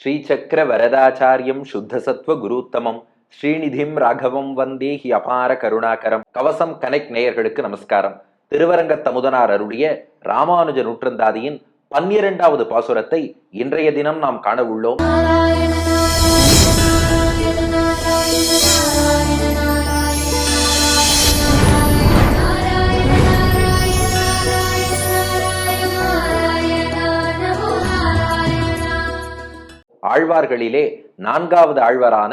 ஸ்ரீசக்கர வரதாச்சாரியம் சுத்தசத்வ குருத்தமம். ஸ்ரீநிதிம் ராகவம் வந்தே he அபார கருணாகரம். கவசம் connect நேயர்களுக்கு நமஸ்காரம். திருவரங்க தமுதனார் அருளிய ராமானுஜ நூற்றந்தாதியின் பன்னிரண்டாவது பாசுரத்தை இன்றைய தினம் நாம் காண உள்ளோம். ஆழ்வார்களிலே நான்காவது ஆழ்வரான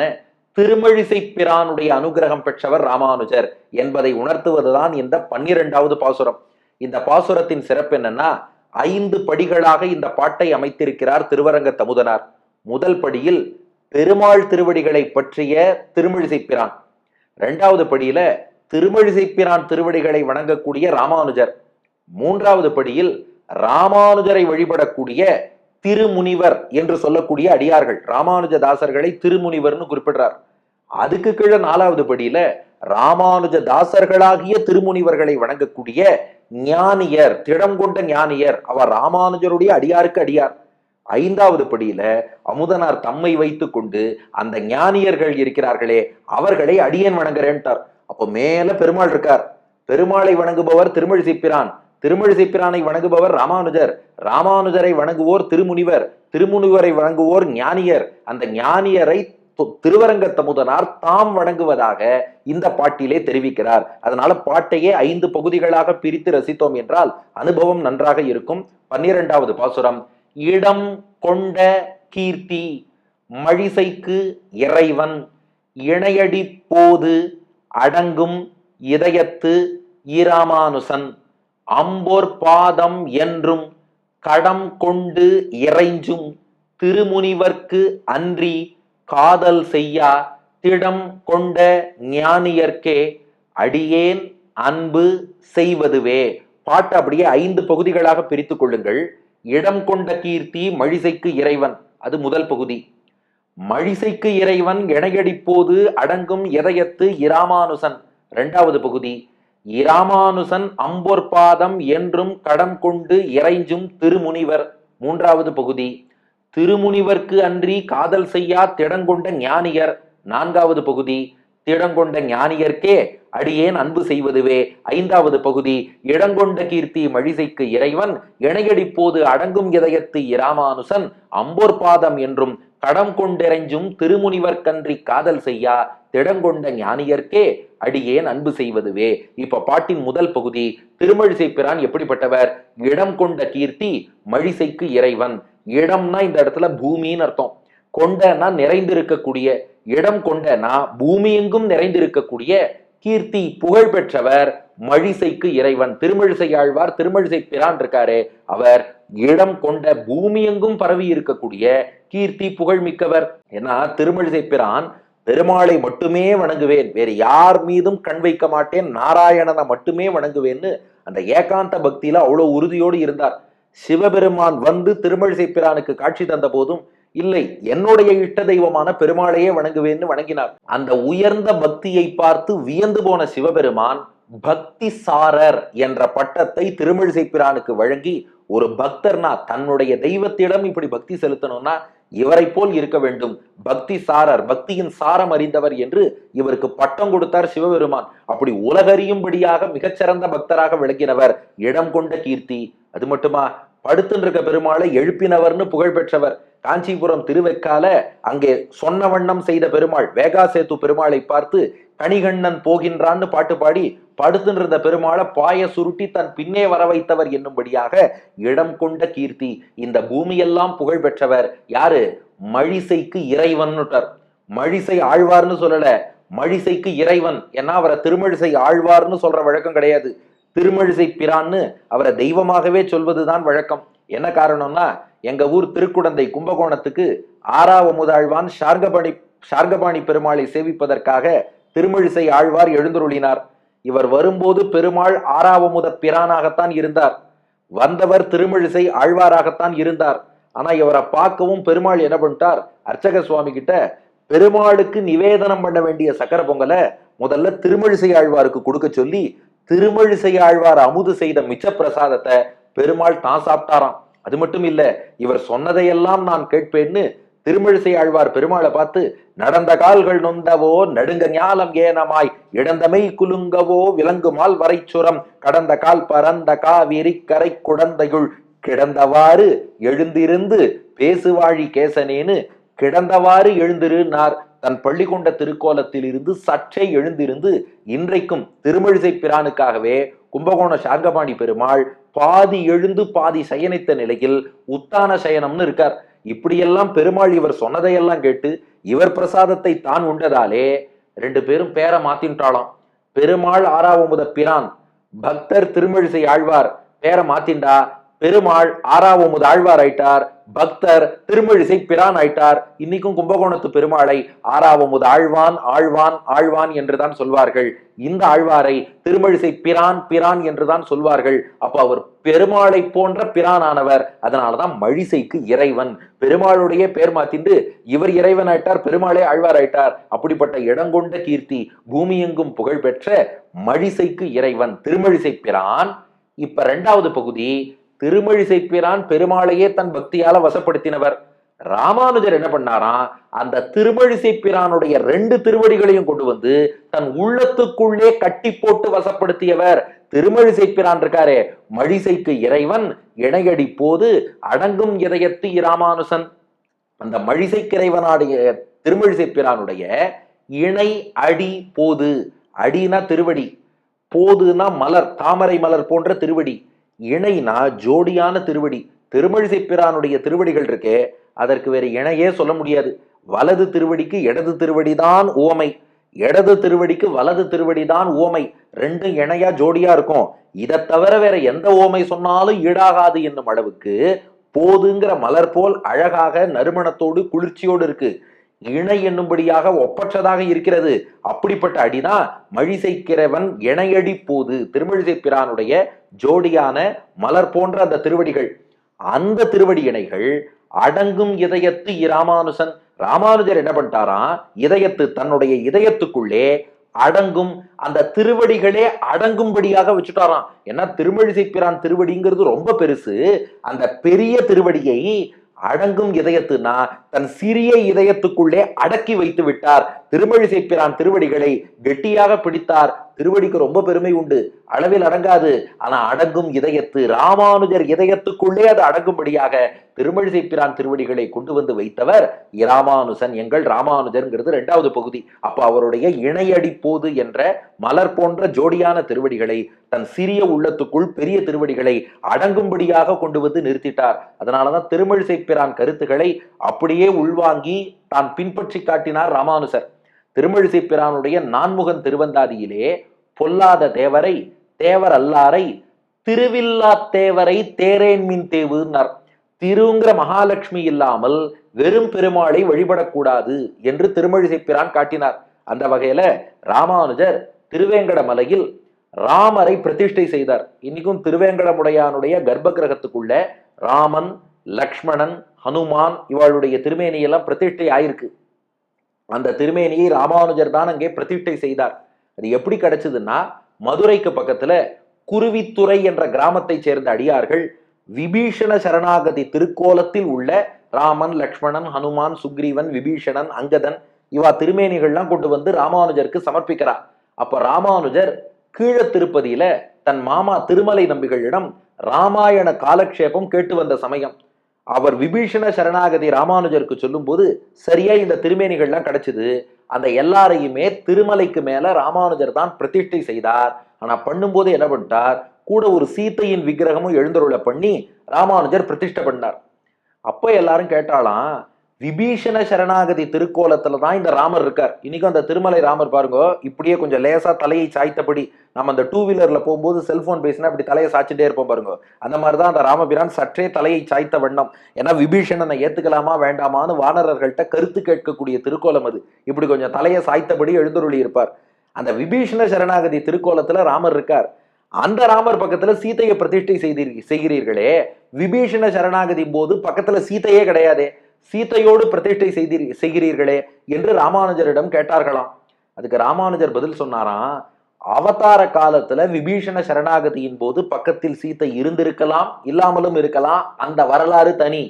திருமழிசை பிரானுடைய அனுகிரகம் பெற்றவர் ராமானுஜர் என்பதை உணர்த்துவதுதான் இந்த பன்னிரெண்டாவது பாசுரம். இந்த பாசுரத்தின் சிறப்பு என்னன்னா ஐந்து படிகளாக இந்த பாட்டை அமைத்திருக்கிறார் திருவரங்க தமுதனார் முதல் படியில் பெருமாள் திருவடிகளை பற்றிய திருமழிசை பிரான் இரண்டாவது படியில திருமழிசை பிரான் திருவடிகளை வணங்கக்கூடிய ராமானுஜர். மூன்றாவது படியில் ராமானுஜரை வழிபடக்கூடிய திருமுனிவர் என்று சொல்லக்கூடிய அடியார்கள். ராமானுஜ தாசர்களை திருமுனிவர்னு குறிப்பிடுறார். அதுக்கு கீழே நாலாவது படியில ராமானுஜ தாசர்களாகிய திருமுனிவர்களை வணங்கக்கூடிய ஞானியர் திடம் கொண்ட ஞானியர். அவர் ராமானுஜருடைய அடியாருக்கு அடியார். ஐந்தாவது படியில அமுதனார் தம்மை வைத்துக் கொண்டு அந்த ஞானியர்கள் இருக்கிறார்களே அவர்களை அடியன் வணங்குறேன்ட்டார். அப்போ மேல பெருமாள் இருக்கார். பெருமாளை வணங்குபவர் திருமழிசைப்பிரானை வணங்குபவர் ராமானுஜர். ராமானுஜரை வணங்குவோர் திருமுனிவர். திருமுனிவரை வணங்குவோர் ஞானியர். அந்த ஞானியரை திருவரங்கத்தமுதனார் தமுதனார் தாம் வணங்குவதாக இந்த பாட்டிலே தெரிவிக்கிறார். அதனால பாட்டையே ஐந்து பகுதிகளாக பிரித்து ரசித்தோம் என்றால் அனுபவம் நன்றாக இருக்கும். பன்னிரெண்டாவது பாசுரம். இடம் கொண்ட கீர்த்தி மழிசைக்கு இறைவன். இணையடி போது அடங்கும் இதயத்து ஈராமானுசன் அம்போர் பாதம் என்றும் கடம் கொண்டு இறைஞ்சும் திருமுனிவர்க்கு அன்றி காதல் செய்யா திடம் கொண்ட ஞானியர்க்கே அடியேன் அன்பு செய்வதுவே. பாட்டு அப்படியே ஐந்து பகுதிகளாக பிரித்துக் கொள்ளுங்கள். இடம் கொண்ட கீர்த்தி மழிசைக்கு இறைவன். அது முதல் பகுதி. மழிசைக்கு இறைவன் இணையடிப்போது அடங்கும் இதயத்து இராமானுசன். இரண்டாவது பகுதி. இராமானுசன் அம்பொற்பாதம் என்றும் கடம் கொண்டு இறைஞ்சும் திருமுனிவர். மூன்றாவது பகுதி. திருமுனிவர்க்கு அன்றி காதல் செய்யா திடங்கொண்ட ஞானியர். நான்காவது பகுதி. திடங்கொண்ட ஞானியர்க்கே அடியேன் அன்பு செய்வதுவே. ஐந்தாவது பகுதி இடங்கொண்ட கீர்த்தி மழிசைக்கு இறைவன் இணையடிப்போது அடங்கும் இதயத்து இராமானுசன் அம்போர்பாதம் என்றும் கடம் கொண்டெறைஞ்சும் திருமுனிவர் கன்றி காதல் செய்யா. திடங்கொண்ட ஞானியர்க்கே அடியேன் அன்பு செய்வதுவே. இப்ப பாட்டின் முதல் பகுதி திருமழிசை பிரான் எப்படிப்பட்டவர்? இடம் கொண்ட கீர்த்தி மழிசைக்கு இறைவன். இடம்னா இந்த இடத்துல பூமின்னு அர்த்தம். கொண்டனா நிறைந்திருக்கக்கூடிய இடம் கொண்டனா பூமி எங்கும் நிறைந்திருக்கக்கூடிய கீர்த்தி புகழ் பெற்றவர் மழிசைக்கு இறைவன். திருமழிசை ஆழ்வார் திருமழிசை பிரான் இருக்காரு அவர் இடம் கொண்ட பூமி எங்கும் பரவி இருக்கக்கூடிய கீர்த்தி புகழ் மிக்கவர். ஏன்னா திருமழிசை பிரான் பெருமாளை மட்டுமே வணங்குவேன் வேறு யார் மீதும் கண் வைக்க மாட்டேன் நாராயணனை மட்டுமே வணங்குவேன்னு அந்த ஏகாந்த பக்தியில அவ்வளவு உறுதியோடு இருந்தார். சிவபெருமான் வந்து திருமழிசை பிரானுக்கு காட்சி தந்த போதும் இல்லை என்னுடைய இஷ்ட தெய்வமான பெருமாளையே வணங்குவேன்னு வணங்கினார். அந்த உயர்ந்த பக்தியை பார்த்து வியந்து போன சிவபெருமான் பக்தி சாரர் என்ற பட்டத்தை திருமழிசை பிரானுக்கு வழங்கி ஒரு பக்தர்னா தன்னுடைய தெய்வத்திடம் இப்படி பக்தி செலுத்தணும்னா இவரை போல் இருக்க வேண்டும். பக்தி சாரர் பக்தியின் சாரம் அறிந்தவர் என்று இவருக்கு பட்டம் கொடுத்தார் சிவபெருமான். அப்படி உலகறியும்படியாக மிகச்சிறந்த பக்தராக விளங்கினவர் இடம் கொண்ட கீர்த்தி. அது மட்டுமா படுத்துன்னு இருக்க பெருமாளை எழுப்பினவர்னு புகழ் பெற்றவர். காஞ்சிபுரம் திருவெக்கால அங்கே சொன்ன வண்ணம் செய்த பெருமாள் வேகாசேத்து பெருமாளை பார்த்து கணிகண்ணன் போகின்றான்னு பாட்டு பாடி படுத்துன்னு இருந்த பெருமாளை பாய சுருட்டி தன் பின்னே வர வைத்தவர் என்னும்படியாக இடம் கொண்ட கீர்த்தி இந்த பூமியெல்லாம் புகழ் பெற்றவர். யாரு? மழிசைக்கு இறைவன்னுட்டார். மழிசை ஆழ்வார்னு சொல்லல மழிசைக்கு இறைவன். ஏன்னா அவரை திருமழிசை ஆழ்வார்னு சொல்ற வழக்கம் கிடையாது. திருமழிசை பிரான்னு அவரை தெய்வமாகவே சொல்வதுதான் வழக்கம். என்ன காரணம்னா எங்க ஊர் திருக்குடந்தை கும்பகோணத்துக்கு ஆறாவமுதாழ்வான் ஷார்கபாணி ஷார்கபாணி பெருமாளை சேவிப்பதற்காக திருமழிசை ஆழ்வார் எழுந்துருளினார். இவர் வரும்போது பெருமாள் ஆறாவமுத பிரானாகத்தான் இருந்தார். வந்தவர் திருமழிசை ஆழ்வாராகத்தான் இருந்தார். ஆனா இவரை பார்க்கவும் பெருமாள் என்ன பண்ணிட்டார்? அர்ச்சக சுவாமி கிட்ட பெருமாளுக்கு நிவேதனம் பண்ண வேண்டிய சக்கர பொங்கலை முதல்ல திருமழிசை ஆழ்வாருக்கு கொடுக்க சொல்லி திருமழிசை ஆழ்வார் அமுது செய்த மிச்ச பிரசாதத்தை பெருமாள் தான் சாப்பிட்டாராம். அது மட்டும் இல்ல இவர் சொன்னதையெல்லாம் நான் கேட்பேன்னு திருமழிசை ஆழ்வார் பெருமாளை பார்த்து நடந்த கால்கள் நொந்தவோ நடுங்க ஞாலம் ஏனமாய் இடந்தமை குலுங்கவோ விலங்குமால் வரைச்சுரம் கடந்த கால் பரந்த காவிரி கரை குடந்தையுள் கிடந்தவாறு எழுந்திருந்து பேசுவாழி கேசனேன்னு கிடந்தவாறு எழுந்திருந்தார். தன் பள்ளிகொண்ட திருக்கோலத்தில் இருந்து சற்றே எழுந்திருந்து இன்றைக்கும் திருமழிசை பிரானுக்காகவே கும்பகோண சார்கபாணி பெருமாள் பாதி எழுந்து பாதி சயனித்த நிலையில் உத்தான சயனம்னு இருக்கார். இப்படியெல்லாம் பெருமாள் இவர் சொன்னதையெல்லாம் கேட்டு இவர் பிரசாதத்தை தான் உண்டதாலே ரெண்டு பேரும் பேரை மாத்தின்றாளாம் பெருமாள் ஆறாவமுத பிரான் பக்தர் திருமழிசை ஆழ்வார் பேரை மாத்திண்டா பெருமாள் ஆறாவமுது ஆழ்வார் ஆயிட்டார் பக்தர் திருமழிசை பிரான் ஆயிட்டார் இன்னைக்கும் கும்பகோணத்து பெருமாளை ஆறாவமுது ஆழ்வான் ஆழ்வான் ஆழ்வான் என்றுதான் சொல்வார்கள். இந்த ஆழ்வாரை திருமழிசை பிரான் பிரான் என்றுதான் சொல்வார்கள். அப்ப அவர் பெருமாளை போன்ற பிரானானவர். அதனாலதான் மழிசைக்கு இறைவன். பெருமாளுடைய பேர் மாத்திண்டு இவர் இறைவன் ஆயிட்டார் பெருமாளே ஆழ்வார் ஆயிட்டார் அப்படிப்பட்ட இடங்கொண்ட கீர்த்தி பூமி எங்கும் புகழ் பெற்ற மழிசைக்கு இறைவன் திருமழிசை பிரான். இப்ப ரெண்டாவது பகுதி திருமழிசை பிரான் பெருமாளையே தன் பக்தியால வசப்படுத்தினவர். ராமானுஜர் என்ன பண்ணாராம் அந்த திருமழிசை பிரானுடைய ரெண்டு திருவடிகளையும் கொண்டு வந்து தன் உள்ளத்துக்குள்ளே கட்டி போட்டு வசப்படுத்தியவர் திருமழிசை பிரான் இருக்காரே. மழிசைக்கு இறைவன் இணையடி போது அடங்கும் இதயத்து இராமானுசன். அந்த மழிசைக்கு இறைவனுடைய திருமழிசை பிரானுடைய இணை அடி போது. அடினா திருவடி போதுனா மலர் தாமரை மலர் போன்ற திருவடி. இணைனா ஜோடியான திருவடி திருமழிசை பிரானுடைய திருவடிகள் இருக்கே அதற்கு வேறு இணையே சொல்ல முடியாது. வலது திருவடிக்கு இடது திருவடிதான் உவமை இடது திருவடிக்கு வலது திருவடி தான் உவமை ரெண்டும் இணையா ஜோடியா இருக்கும். இதை தவிர வேற எந்த ஓமை சொன்னாலும் ஈடாகாது என்னும் அளவுக்கு போதுங்கிற மலர் போல் அழகாக நறுமணத்தோடு குளிர்ச்சியோடு இருக்கு. இணை என்னும்படியாக ஒப்பற்றதாக இருக்கிறது. அப்படிப்பட்ட அடிதான் மழிசைக்கிறவன் இணையடி போது திருமழிசை பிரானுடைய ஜோடியான மலர் போன்ற அந்த திருவடிகள். அந்த திருவடி இணைகள் அடங்கும் இதயத்து இராமானுசன். ராமானுஜர் என்ன பண்ணிட்டாராம் இதயத்து தன்னுடைய இதயத்துக்குள்ளே அடங்கும் அந்த திருவடிகளே அடங்கும்படியாக வச்சுட்டாராம். ஏன்னா திருமழிசை பிரான் திருவடிங்கிறது ரொம்ப பெருசு. அந்த பெரிய திருவடியை அடங்கும் இதயத்துனா தன் சிறிய இதயத்துக்குள்ளே அடக்கி வைத்து விட்டார். திருமழிசை பிரான் திருவடிகளை கெட்டியாக பிடித்தார். திருவடிக்கு ரொம்ப பெருமை உண்டு. அளவில் அடங்காது. ஆனா அடங்கும் இதயத்து. ராமானுஜர் இதயத்துக்குள்ளே அது அடங்கும்படியாக திருமழிசை பிரான் திருவடிகளை கொண்டு வந்து வைத்தவர் இராமானுசன் எங்கள் ராமானுஜர்ங்கிறது இரண்டாவது பகுதி. அப்ப அவருடைய இணையடி போது என்ற மலர் போன்ற ஜோடியான திருவடிகளை தன் சிறிய உள்ளத்துக்குள் பெரிய திருவடிகளை அடங்கும்படியாக கொண்டு வந்து நிறுத்திட்டார். அதனாலதான் திருமழிசை பிரான் கருத்துக்களை அப்படியே உள்வாங்கி தான் பின்பற்றி காட்டினார் ராமானுசர். திருமழிசை பிரானுடைய நான்முகன் திருவந்தாதியிலே பொல்லாத தேவரை தேவர் அல்லாரை திருவில்லா தேவரை தேரேன் மின் தேவுன்னார். திருங்கிற மகாலட்சுமி இல்லாமல் வெறும் பெருமாளை வழிபடக்கூடாது என்று திருமழிசை பிரான் காட்டினார். அந்த வகையில ராமானுஜர் திருவேங்கட மலையில் ராமரை பிரதிஷ்டை செய்தார். இன்னைக்கும் திருவேங்கடமுடையானுடைய கர்ப்ப கிரகத்துக்குள்ள ராமன் லக்ஷ்மணன் ஹனுமான் இவளுடைய திருமேனியெல்லாம் பிரதிஷ்டை ஆயிருக்கு. அந்த திருமேனியை ராமானுஜர் தான் அங்கே பிரதிஷ்டை செய்தார். அது எப்படி கிடைச்சதுன்னா மதுரைக்கு பக்கத்துல குருவித்துறை என்ற கிராமத்தைச் சேர்ந்த அடியார்கள் விபீஷண சரணாகதி திருக்கோலத்தில் உள்ள ராமன் லக்ஷ்மணன் ஹனுமான் சுக்ரீவன் விபீஷணன் அங்கதன் இவா திருமேனிகள்லாம் கொண்டு வந்து ராமானுஜருக்கு சமர்ப்பிக்கிறார். அப்ப ராமானுஜர் கீழ திருப்பதியில தன் மாமா திருமலை நம்பிகளிடம் ராமாயண காலக்ஷேபம் கேட்டு வந்த சமயம். அவர் விபீஷண சரணாகதி ராமானுஜருக்கு சொல்லும்போது சரியா இந்த திருமேனிகள்லாம் கிடைச்சது. அந்த எல்லாரையுமே திருமலைக்கு மேல ராமானுஜர் தான் பிரதிஷ்டை செய்தார். ஆனா பண்ணும்போது என்ன பண்ணிட்டார்? கூட ஒரு சீத்தையின் விக்கிரகமும் எழுந்தருளை பண்ணி ராமானுஜர் பிரதிஷ்டை பண்ணார். அப்போ எல்லாரும் கேட்டாலாம் விபீஷண சரணாகதி திருக்கோலத்துல தான் இந்த ராமர் இருக்கார். இன்னைக்கும் அந்த திருமலை ராமர் பாருங்க இப்படியே கொஞ்சம் லேசா தலையை சாய்த்தபடி நம்ம அந்த டூ வீலர்ல போகும்போது செல்போன் பேசினா இப்படி தலையை சாய்ச்சிட்டே இருப்போம் பாருங்க. அந்த மாதிரி தான் அந்த ராமபிரான் சற்றே தலையை சாய்த்த வண்ணம். ஏன்னா விபீஷணனை ஏத்துக்கலாமா வேண்டாமான்னு வானரர்கள்ட்ட கருத்து கேட்கக்கூடிய திருக்கோலம் அது. இப்படி கொஞ்சம் தலையை சாய்த்தபடி எழுந்தருளி இருப்பார். அந்த விபீஷண சரணாகதி திருக்கோலத்துல ராமர் இருக்கார். அந்த ராமர் பக்கத்துல சீதையை பிரதிஷ்டை செய்தீர் செய்கிறீர்களே. விபீஷண சரணாகதி போது பக்கத்துல சீதையே கிடையாதே. சீதையோடு பிரதிஷ்டை செய்தி செய்கிறீர்களே என்று ராமானுஜரிடம் கேட்டார்களாம். அதுக்கு ராமானுஜர் பதில் சொன்னாராம் அவதார காலத்துல விபீஷண சரணாகதியின் போது பக்கத்தில் சீத்தை இருந்திருக்கலாம் இல்லாமலும் இருக்கலாம் அந்த வரலாறு தனி.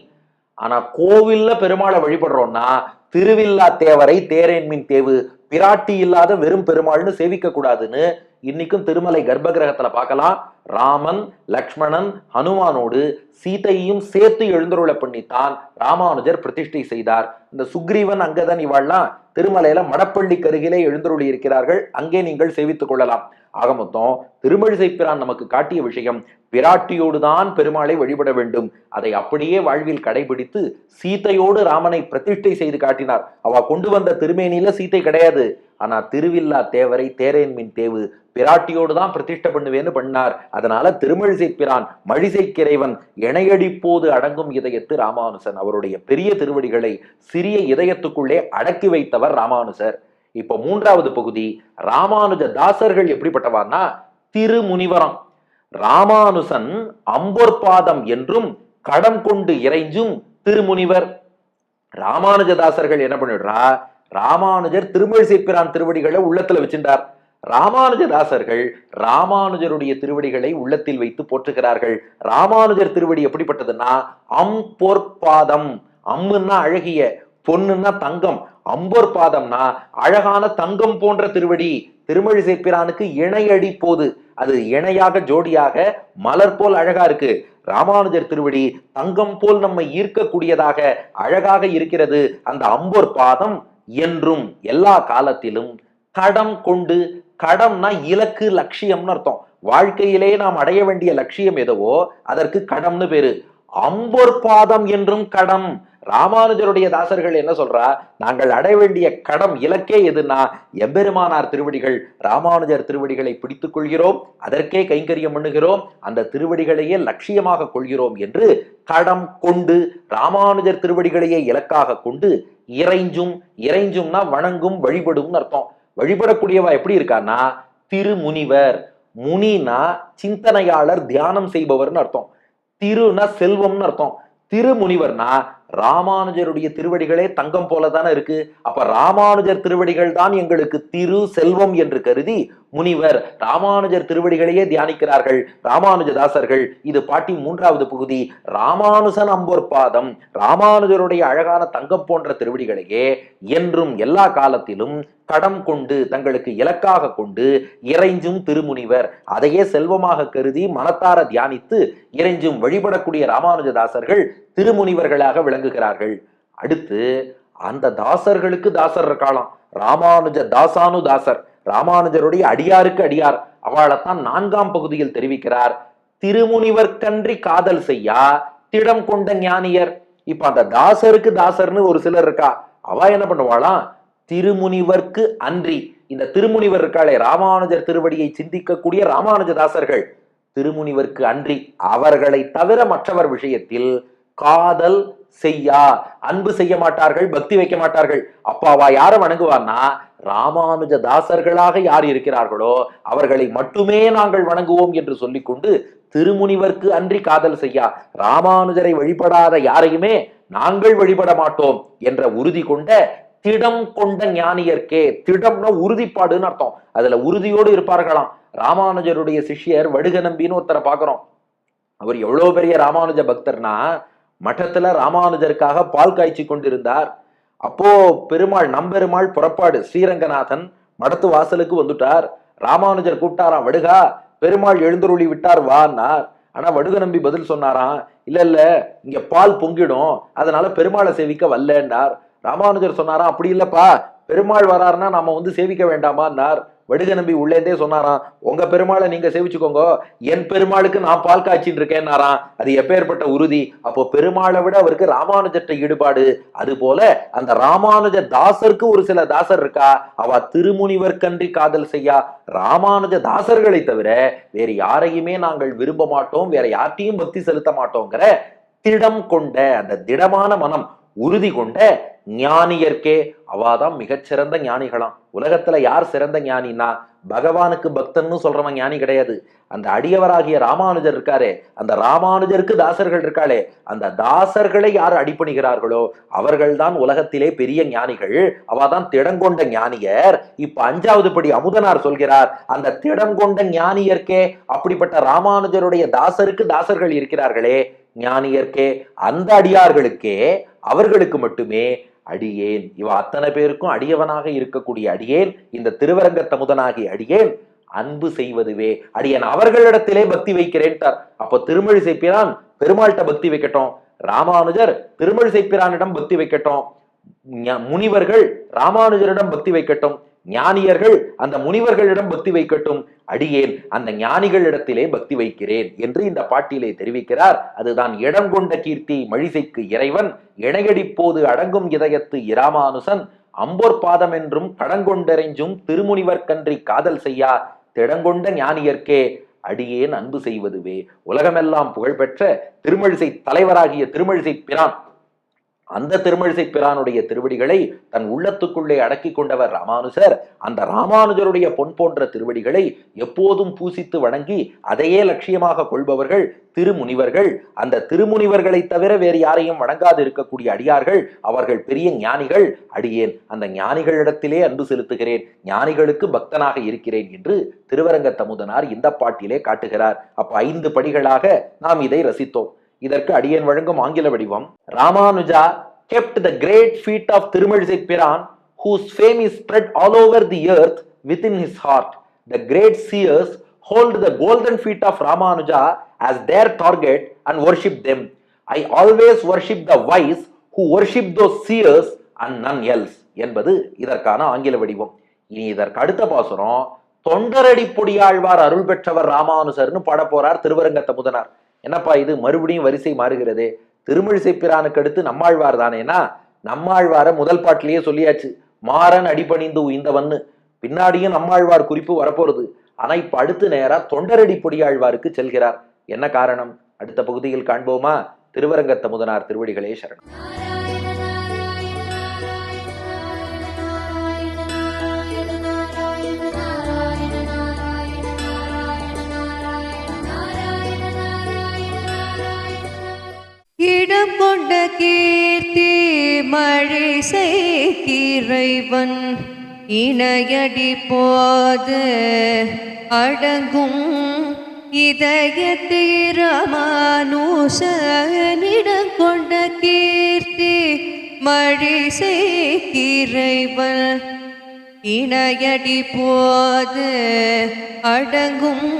ஆனா கோவில்ல பெருமாளை வழிபடுறோம்னா திருவில்லா தேவரை தேரேன்மின் தேவு பிராட்டி இல்லாத வெறும் பெருமாள்னு சேவிக்க கூடாதுன்னு இன்னைக்கும் திருமலை கர்ப்ப கிரகத்துல பார்க்கலாம். ராமன் லக்ஷ்மணன் ஹனுமானோடு சீதையையும் சேர்த்து எழுந்தருளை பண்ணித்தான் ராமானுஜர் பிரதிஷ்டை செய்தார். இந்த சுக்ரீவன் அங்கதான் இவாள்லாம் திருமலையில மடப்பள்ளிக்கு அருகிலே எழுந்தருளி இருக்கிறார்கள். அங்கே நீங்கள் சேவித்துக் கொள்ளலாம். ஆக மொத்தம் திருமழிசை பிரான் நமக்கு காட்டிய விஷயம் பிராட்டியோடு தான் பெருமாளை வழிபட வேண்டும். அதை அப்படியே வாழ்வில் கடைபிடித்து சீதையோடு ராமனை பிரதிஷ்டை செய்து காட்டினார். அவ கொண்டு வந்த திருமேனியில சீத்தை கிடையாது. ஆனா திருவில்லா தேவரை தேரேன்மின் தேவு பிராட்டியோடு தான் பிரதிஷ்ட பண்ணுவேன்னு பண்ணார். அதனால திருமழிசை பிரான் மழிசை கிரைவன் இணையடிப்போது அடங்கும் இதயத்து ராமானுசன். அவருடைய பெரிய திருவடிகளை சிறிய இதயத்துக்குள்ளே அடக்கி வைத்தவர் ராமானுசர். இப்ப மூன்றாவது பகுதி ராமானுஜ தாசர்கள் எப்படிப்பட்டவார்னா திருமுனிவரம். ராமானுசன் அம்பொற்பாதம் என்றும் கடம் கொண்டு இறைஞ்சும் திருமுனிவர். ராமானுஜதாசர்கள் என்ன பண்ணிடுறா ராமானுஜர் திருமழிசைப்பிரான் திருவடிகளை உள்ளத்துல வச்சிருந்தார் ராமானுஜதாசர்கள் ராமானுஜருடைய திருவடிகளை உள்ளத்தில் வைத்து போற்றுகிறார்கள். ராமானுஜர் திருவடி எப்படிப்பட்டதுன்னா அம்பொற்பாதம் அம்முன்னா அழகிய பொண்ணுன்னா தங்கம். அம்போர் பாதம்னா அழகான தங்கம் போன்ற திருவடி. திருமழிசை பிரானுக்கு இணையடி போது. அது இணையாக ஜோடியாக மலர் போல் அழகா இருக்கு. ராமானுஜர் திருவடி தங்கம் போல் நம்மை ஈர்க்கக்கூடியதாக அழகாக இருக்கிறது. அந்த அம்போர் பாதம் என்றும் எல்லா காலத்திலும் கடம் கொண்டு கடம்னா இலக்கு லட்சியம்னு அர்த்தம். வாழ்க்கையிலே நாம் அடைய வேண்டிய லட்சியம் எதுவோ அதற்கு கடம்னு பேரு. அம்பொர் பாதம் என்றும் கடம். ராமானுஜருடைய தாசர்கள் என்ன சொல்றா? நாங்கள் அடைய வேண்டிய கடம் இலக்கே எதுன்னா எம்பெருமானார் திருவடிகள் ராமானுஜர் திருவடிகளை பிடித்துக் கொள்கிறோம் அதற்கே கைங்கரியம் பண்ணுகிறோம் அந்த திருவடிகளையே லட்சியமாக கொள்கிறோம் என்று கடம் கொண்டு ராமானுஜர் திருவடிகளையே இலக்காக கொண்டு இறைஞ்சும் இறைஞ்சும்னா வணங்கும் வழிபடும் அர்த்தம். வழிபடக்கூடியவா எப்படி இருக்கான்னா திருமுனிவர். முனினா சிந்தனையாளர் தியானம் செய்பவர்னு அர்த்தம். திருனா செல்வம்னு அர்த்தம். திருமுனிவர்னா ராமானுஜருடைய திருவடிகளே தங்கம் போல தானே இருக்கு. அப்ப ராமானுஜர் திருவடிகள் தான் எங்களுக்கு திரு செல்வம் என்று கருதி முனிவர் ராமானுஜர் திருவடிகளையே தியானிக்கிறார்கள். ராமானுஜதாசர்கள் இது பாட்டி மூன்றாவது பகுதி. ராமானுஜன் அம்போர் பாதம் ராமானுஜருடைய அழகான தங்கம் போன்ற திருவடிகளையே என்றும் எல்லா காலத்திலும் கடம் கொண்டு தங்களுக்கு இலக்காக கொண்டு இறைஞ்சும் திருமுனிவர். அதையே செல்வமாக கருதி மனத்தார தியானித்து இறைஞ்சும் வழிபடக்கூடிய ராமானுஜதாசர்கள் திருமுனிவர்களாக விளங்குகிறார்கள். அடுத்து அந்த தாசர்களுக்கு தாசர் இருக்கலாம் ராமானுஜ தாசானு தாசர் ராமானுஜருடைய அடியாருக்கு அடியார். அவளைத்தான் நான்காம் பகுதியில் தெரிவிக்கிறார். திருமுனிவர்க்கன்றி காதல் செய்யா திடம் கொண்ட ஞானியர். இப்ப அந்த தாசருக்கு தாசர்னு ஒரு சிலர் இருக்கா? அவ என்ன பண்ணுவாளாம் திருமுனிவர்க்கு அன்றி. இந்த திருமுனிவர் இருக்காளே ராமானுஜர் திருவடியை சிந்திக்கக்கூடிய ராமானுஜதாசர்கள் திருமுனிவர்க்கு அன்றி. அவர்களை தவிர மற்றவர் விஷயத்தில் காதல் செய்யா. அன்பு செய்ய மாட்டார்கள் பக்தி வைக்க மாட்டார்கள். அப்பாவா யாரை வணங்குவான்னா ராமானுஜ தாசர்களாக யார் இருக்கிறார்களோ அவர்களை மட்டுமே நாங்கள் வணங்குவோம் என்று சொல்லிக்கொண்டு திருமுனிவர்க்கு அன்றி காதல் செய்யா. ராமானுஜரை வழிபடாத யாரையுமே நாங்கள் வழிபட மாட்டோம் என்ற உறுதி கொண்ட திடம் கொண்ட ஞானியர்க்கே திடம்னா உறுதிப்பாடுன்னு அர்த்தம். அதுல உறுதியோடு இருப்பார்களாம். ராமானுஜருடைய சிஷ்யர் வடுக நம்பின்னு ஒருத்தரை பாக்குறோம் அவர் எவ்வளவு பெரிய ராமானுஜ பக்தர்னா மட்டத்தில் ராமானுஜருக்காக பால் காய்ச்சி கொண்டிருந்தார். அப்போ பெருமாள் நம்பெருமாள் புறப்பாடு ஸ்ரீரங்கநாதன் மடத்து வாசலுக்கு வந்துட்டார். ராமானுஜர் கூப்பிட்டாராம் வடுகா பெருமாள் எழுந்தருளி விட்டார் வான்னார் ஆனா வடுக நம்பி பதில் சொன்னாராம் இல்ல இல்ல இங்க பால் பொங்கிடும் அதனால பெருமாளை சேவிக்க வரலன்னார் ராமானுஜர் சொன்னாராம் அப்படி இல்லப்பா பெருமாள் வராருன்னா நாம வந்து சேவிக்க வேண்டாமான்னார் வடுக நம்பி உள்ளேந்தே சொன்னாராம் உங்க பெருமாளை நீங்க சேவிச்சுக்கோங்க. என் பெருமாளுக்கு நான் பால் காய்ச்சின்னு இருக்கேன்னாராம் அது எப்பேற்பட்ட உறுதி. அப்போ பெருமாளை விட அவருக்கு ராமானுஜற்ற ஈடுபாடு. அது போல அந்த ராமானுஜ தாசருக்கு ஒரு சில தாசர் இருக்கா? அவ திருமுனிவர் கன்றி காதல் செய்யா. ராமானுஜ தாசர்களை தவிர வேறு யாரையுமே நாங்கள் விரும்ப மாட்டோம். வேற யார்ட்டையும் பக்தி செலுத்த மாட்டோங்கிற திடம் கொண்ட அந்த திடமான மனம் உறுதி கொண்ட ஞானியர்க்கே அவாதான் மிகச்சிறந்த ஞானிகளாம். உலகத்துல யார் சிறந்த ஞானினா பகவானுக்கு பக்தன்னு சொல்றவன் ஞானி கிடையாது. அந்த அடியவராகிய ராமானுஜர் இருக்காரே அந்த ராமானுஜருக்கு தாசர்கள் இருக்காளே அந்த தாசர்களை யார் அடிப்பணிகிறார்களோ அவர்கள்தான் உலகத்திலே பெரிய ஞானிகள். அவாதான் திடங்கொண்ட ஞானியர். இப்ப அஞ்சாவது படி அமுதனார் சொல்கிறார் அந்த திடங்கொண்ட ஞானியர்க்கே அப்படிப்பட்ட ராமானுஜருடைய தாசருக்கு தாசர்கள் இருக்கிறார்களே ஞானியர்க்கே அந்த அடியார்களுக்கே அவர்களுக்கு மட்டுமே அடியேன். இவ அத்தனை பேருக்கும் அடியவனாக இருக்கக்கூடிய அடியேன். இந்த திருவரங்கத்த முதனாகி அடியேன். அன்பு செய்வதுவே அடியேன். அவர்களிடத்திலே பக்தி வைக்கிறேன்ட்டார். அப்போ திருமழிசை பிரான் பெருமாள்கிட்ட பக்தி வைக்கட்டும். ராமானுஜர் திருமழிசை பிரானிடம் பக்தி வைக்கட்டும். முனிவர்கள் ராமானுஜரிடம் பக்தி வைக்கட்டும். ஞானியர்கள் அந்த முனிவர்களிடம் பக்தி வைக்கட்டும். அடியேன் அந்த ஞானிகளிடத்திலே பக்தி வைக்கிறேன் என்று இந்த பாட்டிலே தெரிவிக்கிறார். அதுதான் இடம் கொண்ட கீர்த்தி மழிசைக்கு இறைவன். இணையடிப்போது அடங்கும் இதயத்து இராமானுசன். அம்போர் பாதம் என்றும் கடங்கொண்டெறைஞ்சும் திருமுனிவர் கன்றி காதல் செய்யா. திடங்கொண்ட ஞானியர்க்கே அடியேன் அன்பு செய்வதுவே. உலகமெல்லாம் புகழ்பெற்ற திருமழிசை தலைவராகிய திருமழிசை பிரான். அந்த திருமழிசை பிரானுடைய திருவடிகளை தன் உள்ளத்துக்குள்ளே அடக்கி கொண்டவர் ராமானுஜர் அந்த ராமானுஜருடைய பொன் போன்ற திருவடிகளை எப்போதும் பூசித்து வணங்கி அதையே லட்சியமாக கொள்பவர்கள் திருமுனிவர்கள். அந்த திருமுனிவர்களை தவிர வேறு யாரையும் வணங்காது இருக்கக்கூடிய அடியார்கள் அவர்கள் பெரிய ஞானிகள். அடியேன் அந்த ஞானிகளிடத்திலே அன்பு செலுத்துகிறேன் ஞானிகளுக்கு பக்தனாக இருக்கிறேன் என்று திருவரங்க தமுதனார் இந்த பாட்டிலே காட்டுகிறார். அப்ப ஐந்து படிகளாக நாம் இதை ரசித்தோம். இதற்கு அடியேன் வழங்கும் ஆங்கில வடிவம் Ramanuja kept the great feet of Thirumazhisai Piran whose fame is spread all over the earth with in his heart the great seers hold the golden feet of Ramanuja as their target and worship them I always worship the wise who worship those seers and none else என்பது இதற்கான ஆங்கில வடிவம் இனி இதற்கு அடுத்த பாசுரம் தொண்டரடி பொடியாழ்வார் அருள் பெற்றவர் ராமானுசர்னு பாட போறார் திருவரங்கத்த முதனார் என்னப்பா இது மறுபடியும் வரிசை மாறுகிறதே? திருமிழிசை பிரானுக்கு அடுத்து நம்மாழ்வார் தானேனா? நம்மாழ்வார முதல் பாட்டிலேயே சொல்லியாச்சு. மாறன் அடிபணிந்து உயிந்தவன்னு பின்னாடியும் நம்மாழ்வார் குறிப்பு வரப்போறது. ஆனா இப்ப அடுத்து நேரா தொண்டரடி பொடியாழ்வாருக்கு செல்கிறார். என்ன காரணம்? அடுத்த பகுதியில் காண்போமா? திருவரங்கத்த முதனார் திருவடிகளே சரணம். கீர்த்தி மழை செய்கிறைவன் இணையடி போது அடங்கும் இதயத்திரமானுசனிடம் கொண்ட கீர்த்தி மழை செய்கிறைவன் இணையடி போது அடங்கும்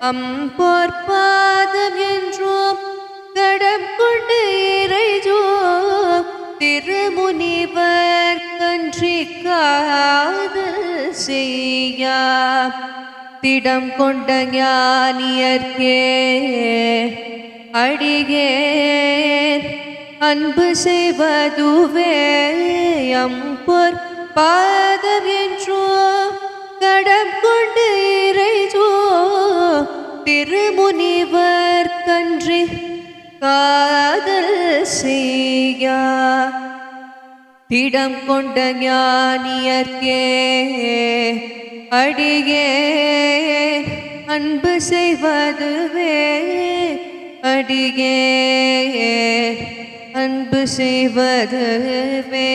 இதயத்திரமானுசன் அம்பொற்பாதம் என்றோம் கடற்கொண்டு இறைஜோ திருமுனிவர் கன்றி காதல் செய்யா. திடம் கொண்ட ஞானியர்க்கே அடிகேன் அன்பு செய்வதுவே அம்பொற் பாதம் என்றோ கடம் கொண்டு பெருமுனிவர் கன்று காதல் செய்யா. திடம் கொண்ட ஞானியர்க்கே அடியே அன்பு செய்வதுவே அடியே அன்பு செய்வதுவே.